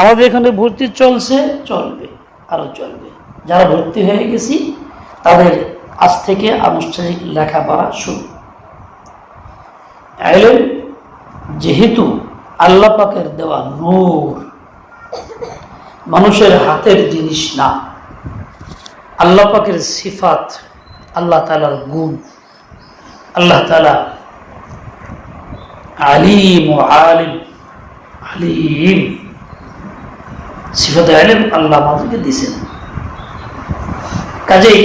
আমাদের এখানে ভর্তি চলছে, চলবে আরও চলবে। যারা ভর্তি হয়ে গেছি, তাদের আজ থেকে আনুষ্ঠানিক লেখাপড়া শুরু। এলেন যেহেতু আল্লাহ পাকের দেওয়া নূর, মানুষের হাতের জিনিস না। আল্লাহ পাকের সিফাত আল্লাহ তালার গুণ। আল্লাহ তালা আলিম ও আলিম আলিম। সিফাত আলিম আল্লাহ আমাদেরকে দিয়েছেন। কাজেই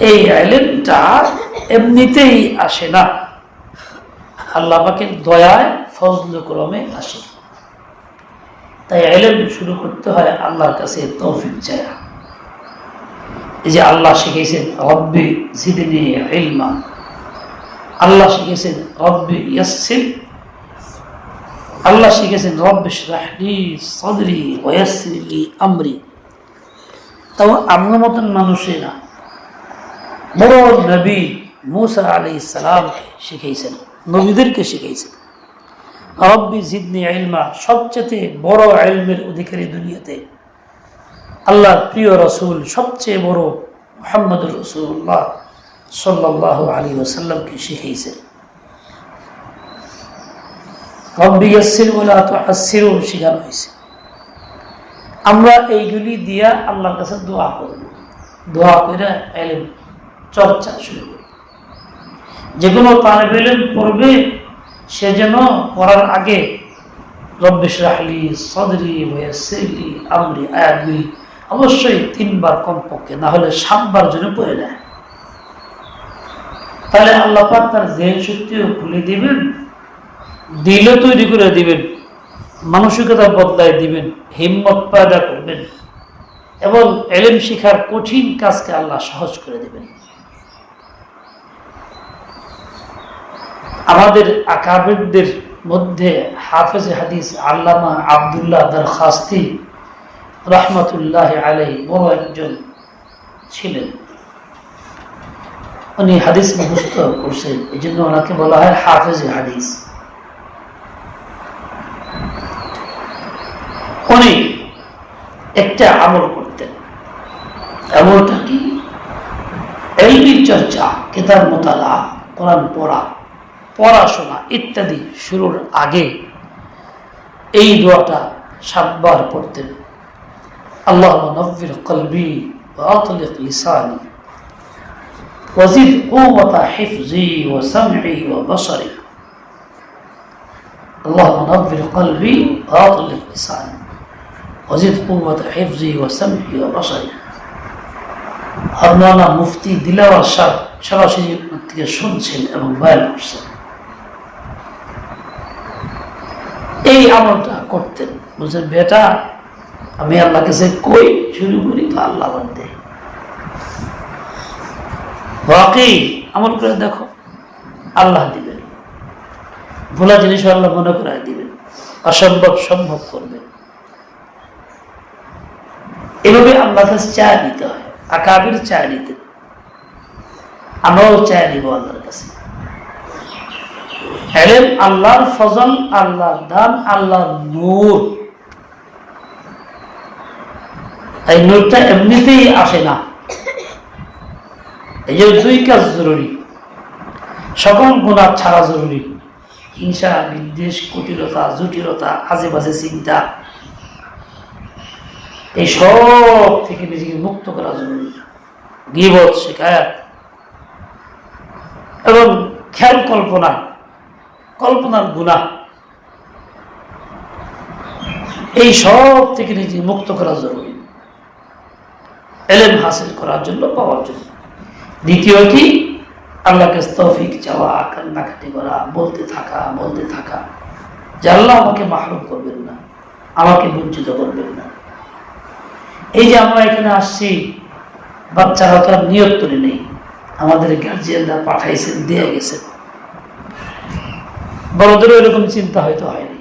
এই আইলেমটা এমনিতেই আসে না। আল্লাহ পাকের দয়ায়, ফজল ক্রমে আসে। তাই এলেম শুরু করতে হয় আল্লাহর কাছে তৌফিক চায়া। এই যে আল্লাহ শিখেছেন রব্বি জিদনি আল্লাহ শিখেছেন রব্বি ইয়াসসির আল্লাহ শিখেছেন, রব্বি শরাহলি সদরি ওয়াসসিরলি আমরি। তাও আমরা মতন মানুষেরা বড় নবী মুসা আলি সালামকে শিখেছেন নবীদেরকে শিখেছেন রব্বি জিদনি ইলমা সবচেয়ে বড় ইলমের অধিকারী দুনিয়াতে। আল্লাহর প্রিয় রসুল, সবচেয়ে বড় মোহাম্মদুর রসুল্লাহ সাল্লাহ আলী ওসাল্লামকে শিখিয়েছেন রব্বি হয়েছে। আমরা এইগুলি দিয়া আল্লাহর কাছে দোয়া করব। দোয়া করে এলেম, চর্চা শুরু করি যে কোনো তালেব এলেম পড়বে, সে যেন পড়ার আগে রব্বিশ রাহলি সদরি ওয়াসিরলি আমরি, আয়াতগুলি অবশ্যই তিনবার কমপক্ষে না হলে সাতবার জন্য পড়ে নেয়। তাহলে আল্লাহ তার জেন শক্তিও খুলে দিবেন দিলে তৈরি করে দিবেন, মানসিকতা বদলায় দিবেন, হিম্মত পয়দা করবেন এবং এলেম শিখার কঠিন কাজকে আল্লাহ সহজ করে দেবেন। আমাদের আকাবিরদের মধ্যে হাফেজ হাদিস আল্লামা আবদুল্লাহ দার খাস্তি রহমতুল্লাহ আলাই বড় একজন ছিলেন। উনি হাদিস মুখস্থ করছেন এই জন্য ওনাকে বলা হয় হাফেজ হাদিস। উনি একটা আমল করতেন আমলটা কি এলবির চর্চা কেতাব মোতালা কোরআন পড়া পড়াশোনা ইত্যাদি শুরুর আগে এই দোয়াটা সাতবার পড়তেন আল্লাহ নব্বির কলবি وأطلق لساني وزد قوة حفظي وسمعي وبصري اللهم نظر قلبي وأطلق لساني অজিত কুমত হেফজি ও সামকি ও বাসারি হরমানা মুফতি দিলাওয়ার সাহ সরাসরি থেকে শুনছেন এবং বয়ান করছেন এই আমলটা করতেন। বলছেন, বেটা, আমি আল্লাহ কাছে কই শুরু করি, তো আল্লাহ আমার দেয় ওয়াকেই আমল করে দেখো, আল্লাহ দিবেন। ভোলা জিনিস আল্লাহ মনে করে দিবেন। অসম্ভব সম্ভব করবেন। এভাবে আল্লাহ চা নিতে হয়। আকাবির চা নিতে। আমরাও চা নিব আল্লাহর কাছে। আল্লাহর ফজল, আল্লাহর দান, আল্লাহর নূর। এই নূরটা এমনিতেই আসে না। এই যে দুই কাজ জরুরি। সকল গুণা ছাড়া জরুরি। হিংসা, বিদ্বেষ, কুটিলতা, জটিলতা আজে বাজে চিন্তা। এই সব থেকে নিজেকে মুক্ত করা জরুরি গিবত শেখায়াত এবং খেয়াল কল্পনা, কল্পনার গুণা। এই সব থেকে নিজেকে মুক্ত করা জরুরি এলেম হাসিল করার জন্য, পাওয়ার জন্য। দ্বিতীয় কি? আল্লাহকে তৌফিক চাওয়া, কান্নাকাটি করা, বলতে থাকা বলতে থাকা। যে আল্লাহ আমাকে মাহরুম করবেন না, আমাকে বঞ্চিত করবেন না। এই যে আমরা এখানে আসছি, বাচ্চারা তো আর নিয়ত করে নেই। আমাদের গার্জিয়ানরা পাঠাইছেন, দিয়ে গেছেন। বড়দেরও এরকম চিন্তা হয়তো হয়নি।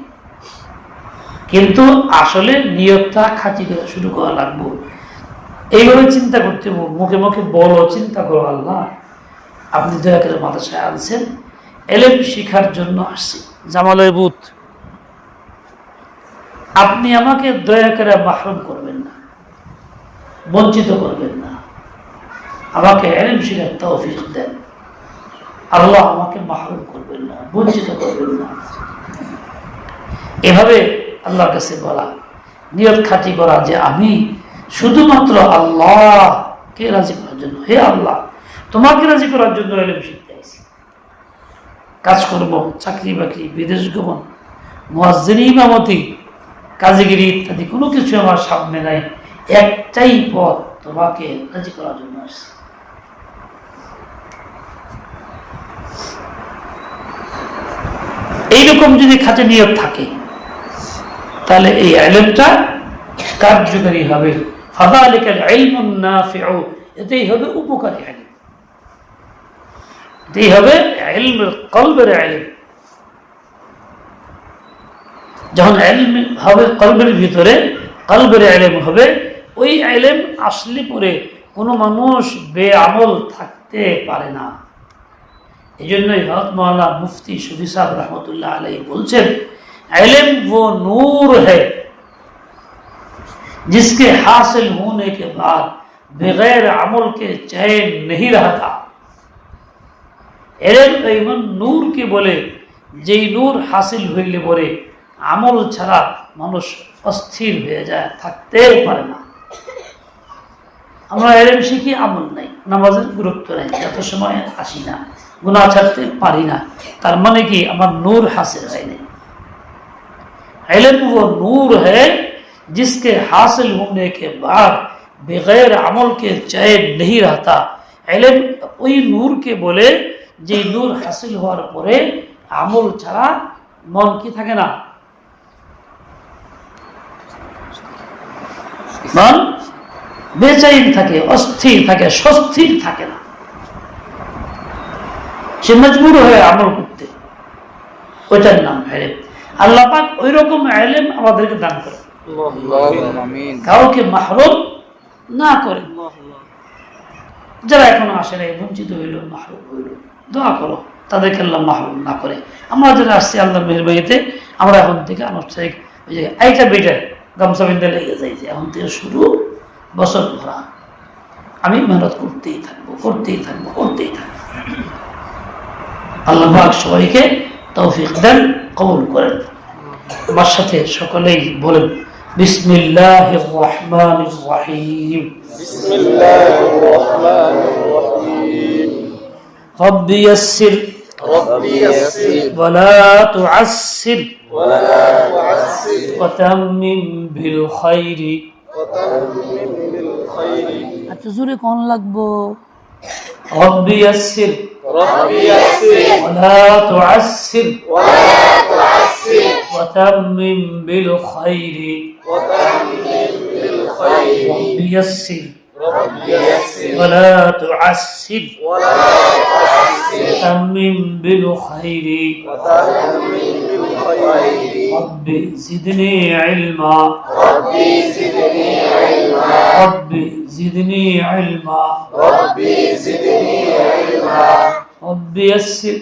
কিন্তু আসলে নিয়তটা খাঁচি করা শুরু করা লাগবো। এইভাবে চিন্তা করতে মুখে মুখে বলো, চিন্তা করো, আল্লাহ। আপনি দয়া করে মাদ্রাসায় আনছেন। এলেম শিখার জন্য আসছি। জামালয় বুথ আপনি আমাকে দয়া করে মাহরুম করবেন না। বঞ্চিত করবেন না। আমাকে এলেম শিখার তৌফিক দেন। আল্লাহ আমাকে মাহরুম করবেন না, বঞ্চিত করবেন না। এভাবে আল্লাহর কাছে বলা, নিয়ত খাটি করা যে আমি শুধুমাত্র আল্লাহকে রাজি করার জন্য, হে আল্লাহ, তোমাকে রাজি করার জন্য এলেম শিখতে আইছি কাজকর্ম চাকরি বাকরি, বিদেশ গমন, মোয়াজ্জিন, ইমামতি, কাজীগিরি ইত্যাদি কোনো কিছু আমার সামনে নাই। একটাই পথ তোমাকে রাজি করার জন্য আসছে। এইরকম যদি খাতে নিয়ত থাকে, তাহলে এই আইলেমটা কার্যকারী হবে। এতেই হবে উপকারী আইলেম এতেই হবে কলবের আইলেম যখন হবে কলবের ভিতরে, কলবের আইলেম হবে ওই আইলেম আসলে পরে কোনো মানুষ বেআমল থাকতে পারে না এই জন্যই হক মৌলানা মুফতি শফি সাহেব রহমতুল্লাহ আলাই বলছেন इल्म वो नूर है जिसके हासिल होने के बाद बगैर अमल के चैन नहीं रहता এলেম এমন নূরকে বলে যেই নূর হাসিল হইলে পরে আমল ছাড়া মানুষ অস্থির হয়ে যায় থাকতেও পারে না আমরা এরম শিখি আমল নাই, নামাজের গুরুত্ব নাই যত সময় আসি না গুণা ছাড়তে পারি না। তার মানে কি, আমার নূর হাসিল হয়নি علم ও নূর ہے জিসকে হাসিল হোনেকে বাদ, বেগর আমলকে بغیر নেই রাতা چین ওই নূরকে বলে যে নূর হাসিল হওয়ার পরে আমল ছাড়া মন কি থাকে না? মন? বেচাইন থাকে, অস্থির থাকে, স্বস্তির থাকে না। সে মজবুর হয়ে আমল করতে। ওইটার নাম হেরেম। আল্লাহ পাক ওই রকম আলেম আমাদেরকে দান করে কাউকে মাহরুম না করে। যারা এখনও আসে নাই, বঞ্চিত হইল, মাহরুম হইল, দোয়া করো, তাদেরকে আল্লাহ মাহরুম না করে। আমরা যারা আসছি আল্লাহ মেহরবাইতে আমরা এখন থেকে আনুষ্ঠানিক ওই যে আইটা বেটা গামছা বিন্দা লেগে যাই যে, এখন থেকে শুরু বছর ভরা আমি মেহনত করতেই থাকবো করতেই থাকবো করতেই থাকবো আল্লাহ পাক সবাইকে তৌফিক দেন কবুল করেন আমার সাথে সকলেই বলেন বিসমিল্লাহ রহমান রহিম بسم الله الرحمن الرحيم رب يسر ربي يسر ولا تعسر ولا تعسر وتمم بالخير وتمم بالخير আচ্ছা জোরে কোন লাগবো رب يسر ربي يسر ولا تعسر ولا تعسر وتمم بالخير وتمم بالخير رب يسر ربي يسر ولا تعسر ولا تعسر وتمم بالخير وتمم بالخير رب زدني علما. ربي زدني علما. رب زدني علما. ربي زدني علما. رب يسر.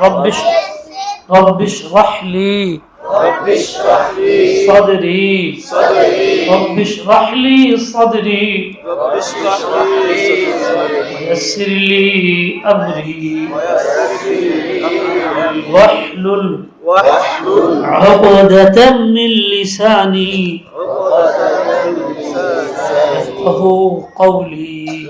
رب اش- رب اشرح لي. رب اشرح لي صدري. صدري. رب اشرح لي صدري. رب اشرح لي صدري. ويسر لي أمري. ويسر لي أمري. واحلل واحلل عقدة من لساني يفقه قولي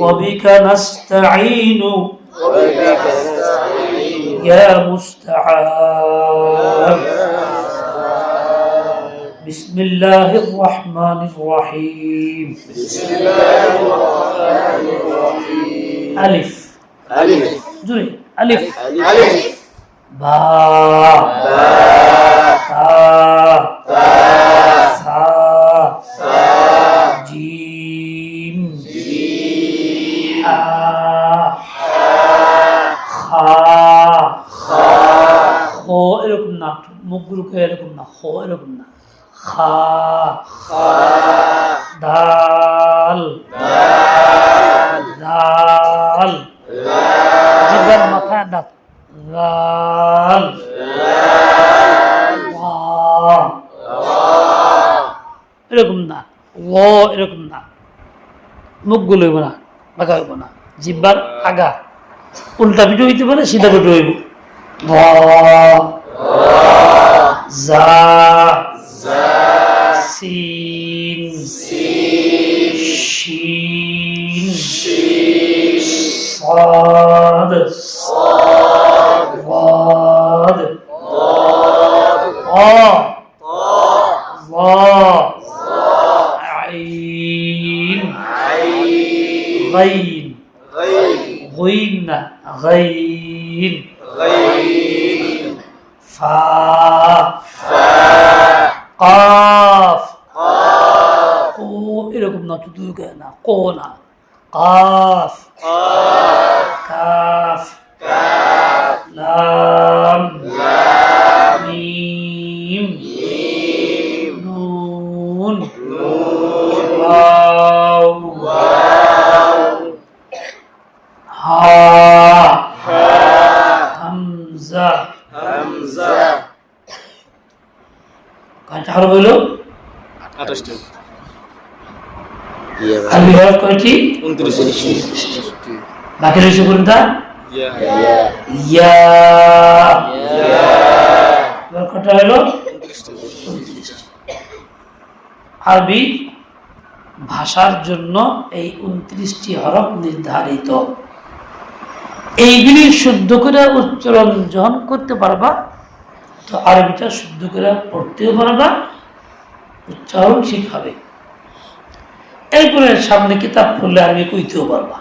وبك نستعين وبك نستعين يا مستعان. بسم الله الرحمن الرحيم. بسم الله الرحمن الرحيم ألف. ألف. جري আলিফ। বা। তা। সা। জিম। আ খা। খ এরকম না। মুখগুলোকে এরকম না। খ খা খা। দাল। দাল। দাল। মুখগুলো হইব না, বাঁকা হইব না। জিব্বার আগা। উল্টা পিঠে হইতে পারে, সিধা পিঠে হইব। Oh. সিন غين غين غين غين فا فا قاف قاف قو إلكم نتدوك أنا قونا قاف قاف কয়টি বাকি রয়েছে কোনটা আরবি ভাষার জন্য এই উনত্রিশটি হরফ নির্ধারিত। এইগুলি শুদ্ধ করে উচ্চারণ যখন করতে পারবা, তো আরবিটা শুদ্ধ করে পড়তেও পারবা, উচ্চারণ ঠিক হবে এরপরে সামনে কিতাব পড়লে আরবি কইতেও পারবা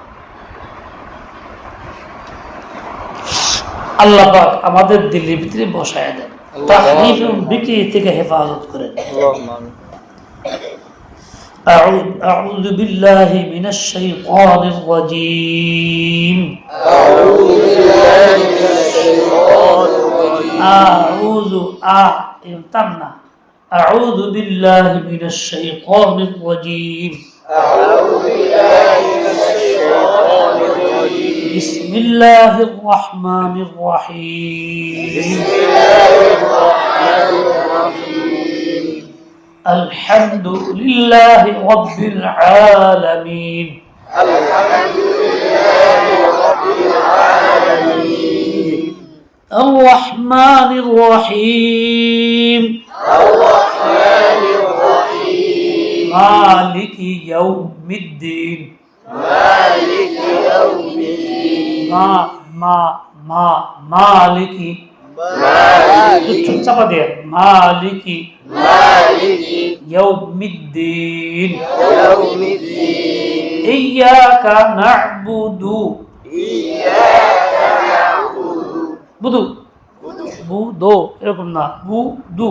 আল্লাহ পাক আমাদের দিল্লির ভিতরে বসায় দেন তাহরিফ এবং বিক্রি থেকে হেফাজত করেন أعوذ, أعوذ بالله من الشيطان الرجيم أعوذ أ امتنع أعوذ بالله من الشيطان الرجيم بسم الله الرحمن الرحيم. الحمد لله رب العالمين. الرحمن الرحيم. مالك يوم الدين ما ما ما مالك চাপা দিয়ে মালিকি يوم الدين إياك نعبد বুদু বুদো এরকম না বুদু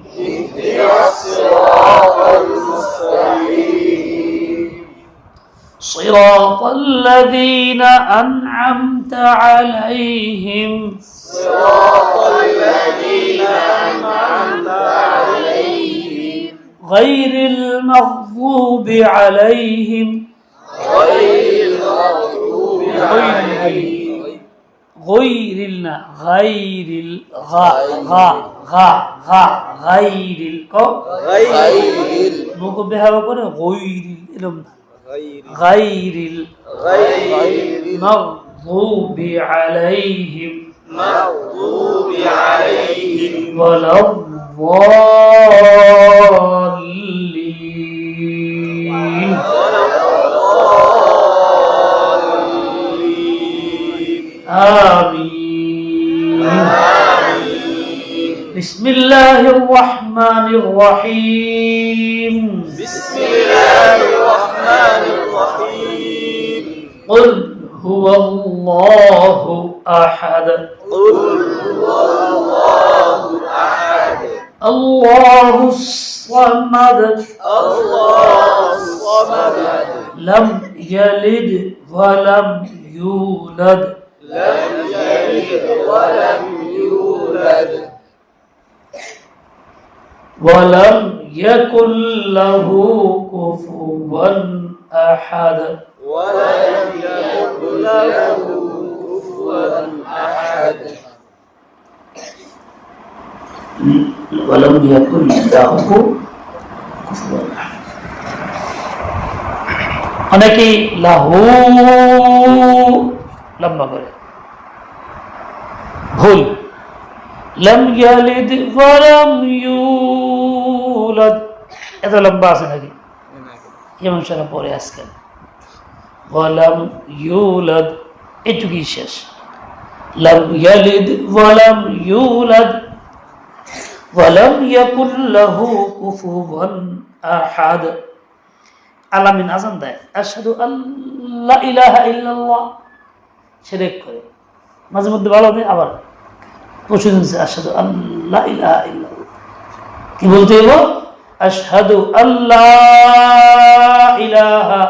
صراط الذين أنعمت عليهم. صراط الذين أنعمت عليهم. غير المغضوب عليهم. غير المغضوب عليهم غير النا غير الغا غا غا غ غير الكو غير مغبها وكره غير الامنا غير المغضوب عليهم. ولا الضالين. آمين. بسم الله الرحمن الرحيم. بسم الله الرحمن الرحيم قل هو الله أحد. قل هو الله أحد. الله الصمد. الله الصمد. لم يلد ولم يولد. لم يلد ولم يولد. ولم يكن له كفوا أحد ولم يكن له كفوا أحد ولم يكن له كفوا أحد অনেকেই লাহু লম্বা করে ভুল লম ইয়ালিদ ওয়ালাম ইউলাদ এত লম্বা আছে নাকি? যেমন সারা পরে আজকাল ওয়ালাম ইউলাদ এটুকুই শেষ। লম ইয়ালিদ ওয়ালাম ইউলাদ ওয়ালাম ইয়াকুল লাহু কুফুওয়ান আহাদ আলামিন আজান দেয়, আশহাদু আল্লা ইলাহা ইল্লাল্লাহ। শিরক করে। মাঝে মধ্যে ভালো হবে, আবার প্রচুর আশহাদু আল্লাহ ইলাহা ইল্লাল্লাহ। কি বলতে হইব আশহাদু আল্লাহ ইলাহা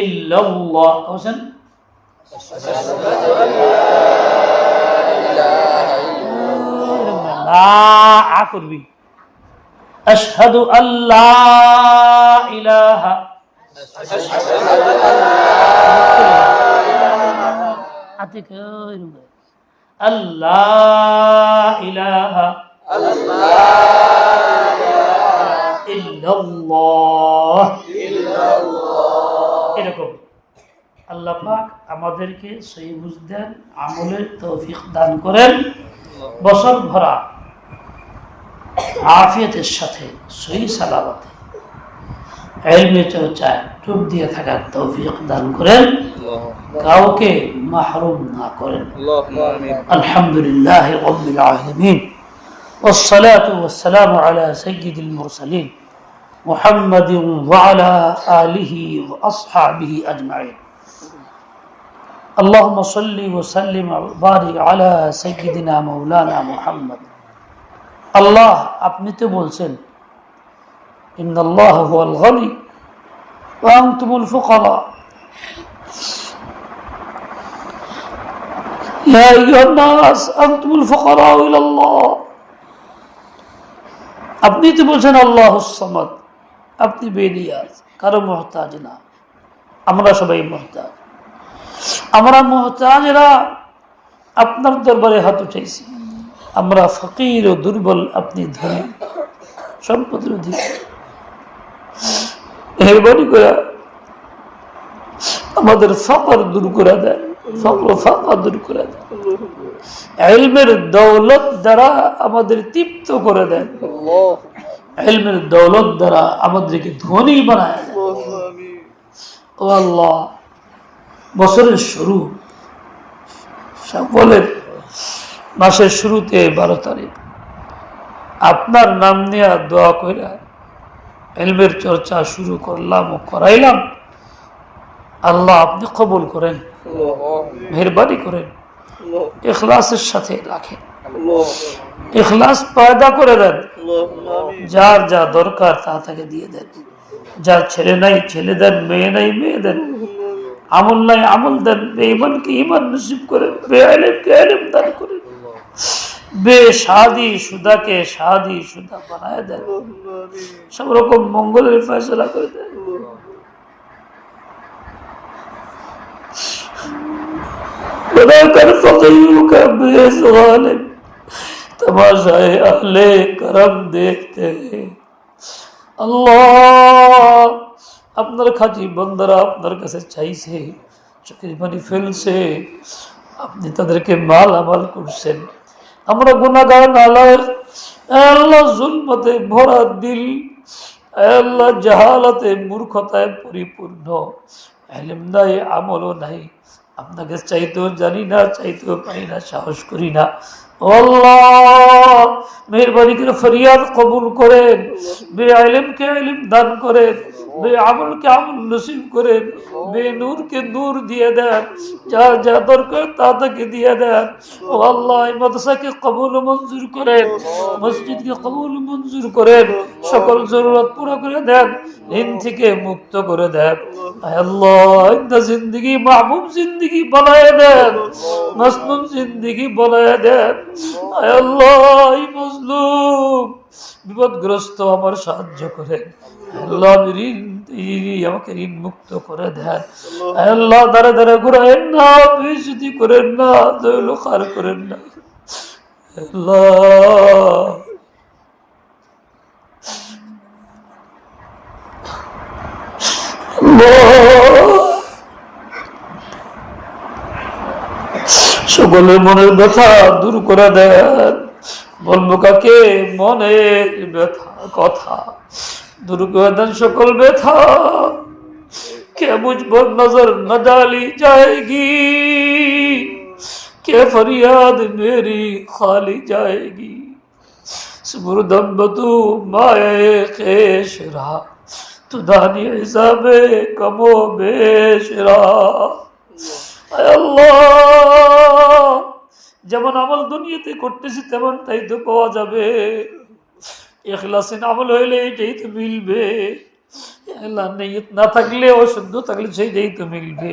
ইল্লাল্লাহ। বলছেন? লা আ করবি আশহাদু আল্লাহ ইলাহা। হাতে কইরুম আল্লাহ এরকম। আল্লাহ পাক আমাদেরকে সহি বুঝ দেন, আমলের তৌফিক দান করেন। বছর ভরা আফিয়তের সাথে সালামতে, এলমে চর্চায় ডুব দিয়ে থাকার তৌফিক দান করেন। কাউকে মাহরুম না করেন اللهم آمين الحمد لله رب العالمين والصلاة والسلام على سيد المرسلين محمد وعلى آله وأصحابه أجمعين اللهم صل وسلم وبارك على سيدنا مولانا محمد الله আপনি তো বলছেন إن الله هو الغني وأنتم الفقراء يا أيها الناس أنتم الفقراء إلى الله আপনি তো বলছেন আল্লাহ সমাদ আপনি বেনিয়াজ কারো মহতাজ না আমরা সবাই মহতাজ আমরা মহতাজরা আপনার দরবারে হাত উঠেছি আমরা ফকির ও দুর্বল আপনি ধনী সম্পদের অধিক মেহরবানি করে আমাদের ফকর দূর করে দেন ফকর ফাঁকা দূর করে দেন এলমের দৌলত দ্বারা আমাদের তৃপ্ত করে দেন এলমের দৌলত দ্বারা আমাদেরকে ধনী বানায় ও আল্লাহ, বছরের শুরু, সকলের মাসের শুরুতে বারো তারিখ। আপনার নাম নেয়া দোয়া কইরা এলমের চর্চা শুরু করলাম ও করাইলাম। আল্লাহ আপনি কবল করেন। মেহরবানি করেন। এখলাসের সাথে রাখেন। এখলাস পায়দা করে দেন। যার যা দরকার তা তাকে দিয়ে দেন। যা ছেলে নাই, ছেলে দেন, মেয়ে নাই, মেয়ে দেন। আমল নাই, আমল দেন। বেঈমানকে ইমান নসিব করেন। বেআলেমকে আলেম দান করে বে সাদি সুদাকে সাদি সুদা বানায় দেন। সব রকম মঙ্গলের ফেসলা করে দেন। ولا ترتضيوك بإسغال تماشائے اہل کرم دیکھتے ہیں আল্লাহ আপনার খাঁটি বন্দরা আপনার কাছে চাইছে, চোখের ফেলছে, আপনি তাদেরকে মাল আমাল করছেন। আমরা গুণাগার নালার আল্লাহ জুলমতে ভরা দিল, আল্লাহ জাহালাতে মূর্খতায় পরিপূর্ণ। এলেম আমলও নাই। আপনাকে চাইতেও জানি না চাইতেও পারি না সাহস করি না। আল্লাহ মেহরবানি করে ফরিয়াদ কবুল করেন বে আলিমকে আলিম দান করেন বে আমলকে আমল নসিব করেন বে নূরকে নূর দিয়ে দেন, যা যা দরকার তা তাকে দিয়ে দেন। ও আল্লাহ মাদ্রাসাকে কবুল মঞ্জুর করেন, মসজিদকে কবুল মঞ্জুর করেন, সকল জরুরত পুরো করে দেন ঋণ থেকে মুক্ত করে দেন। আল্লাহ জিন্দগি মাহবুব জিন্দগি বানায় দেন, মসনুন জিন্দগি বানায় দেন। বিপদগ্রস্ত আমার সাহায্য ঋণ আমাকে ঋণ মুক্ত করে দেন। আল্লাহ না করেন না করেন না। আল্লাহ। সকলের মনের ব্যথা দূর করে দেন বলবো কাকে? মনের ব্যথা، কথা দূর করে দেন সকল ব্যথা। কে বুঝবর نظر نہ ڈالی جائے گی کہ فریاد میری خالی جائے گی سبردم بتو مائے خیش را تو دانی عذاب کم بیش را যেমন আমল দুনিয়াতে করতেছি, তেমন তাই তো পাওয়া যাবে। এখলাসিন আমল হইলে এইটাই তো মিলবে। না থাকলে অশুদ্ধ থাকলে সেইটাই তো মিলবে।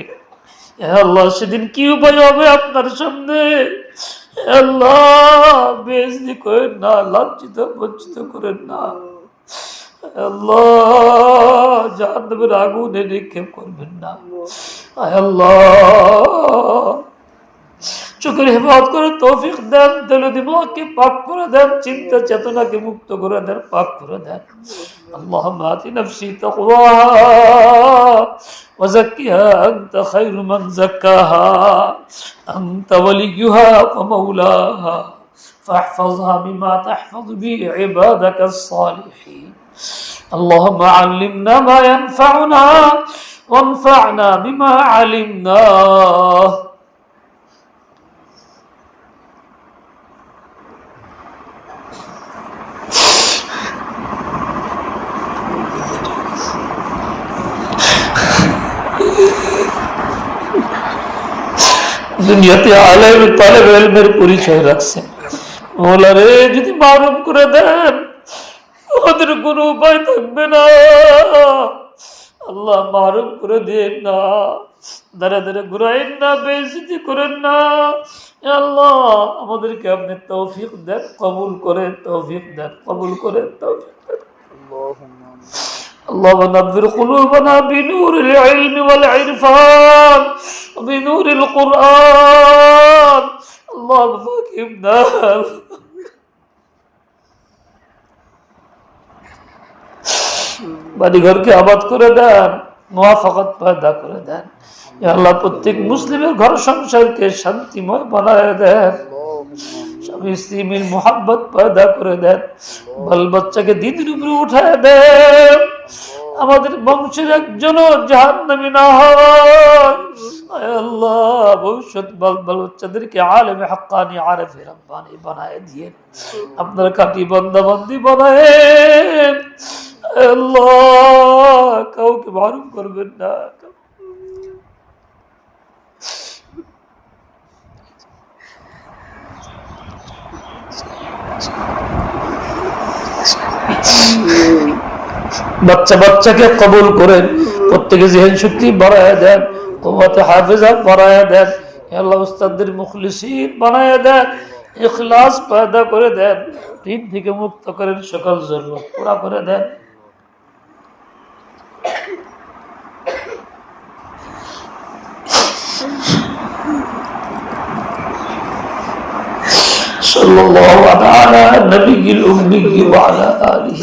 আল্লাহ, সেদিন কি উপায় হবে আপনার সামনে? আল্লাহ বেজদি করেন না, লাঞ্ছিত, বঞ্চিত করেন না। আল্লাহ, জাহান্নামের আগুনে নিক্ষেপ করবেন না। চোখের হেফাজত করে তৌফিক দেন দিল দিমাগকে পাক করে দেন চিন্তা চেতনাকে মুক্ত করে দেন পাক করে দেন اللهم آت نفسي تقواها وزكها أنت خير من زكاها أنت وليها ومولاها فاحفظها بما تحفظ به عبادك الصالحين اللهم علمنا ما ينفعنا وانفعنا بما علمناه দুনিয়াতে আলেম তালেব এলমের পরিচয় রাখছেন ওলারে যদি মারুম করে দেন ওদের কোনো উপায় থাকবে না আল্লাহ মারুম করে দেন না দাঁড়া দাঁড়া ঘুরাইন না বেজিতি করেন না এ আল্লাহ আমাদেরকে আপনি তৌফিক দেন কবুল করেন তৌফিক দেন কবুল করেন তৌফিক দেন اللهم نبر قلوبنا بنور العلم والعرفان وبنور القرآن اللهم فاكهمنا বাড়িঘরকে আবাদ করে দেন মোয়াফাকত পয়দা করে দেন। আল্লাহ, প্রত্যেক মুসলিমের ঘর সংসারকে শান্তিময় বানায় দেন। স্বামী স্ত্রী মিল মোহাব্বত পয়দা করে দেন। বাল বাচ্চাকে দিদির উপরে উঠায় দেন। আমাদের বংশের একজনও জাহান নামি না হয়। আল্লাহ, ভবিষ্যৎ বাল বাল বাচ্চাদেরকে আলেমে হাক্কানি আরেফে রব্বানি বানায় দিয়ে আপনার কাটি বন্দাবন্দি বানায় আল্লাহ, কাউকে মারুম করবেন না। বাচ্চা বাচ্চাকে কবুল করেন প্রত্যেকে জেহেন শক্তি বাড়ায় দেন কোমতে হাফেজা বাড়ায় দেন আল্লাহ উস্তাদের মুখলিসিন বানায় দেন ইখলাস পয়দা করে দেন ঋণ থেকে মুক্ত করেন সকল জরুরত পুরা করে দেন صلى الله على نبي الأمي وعلى آله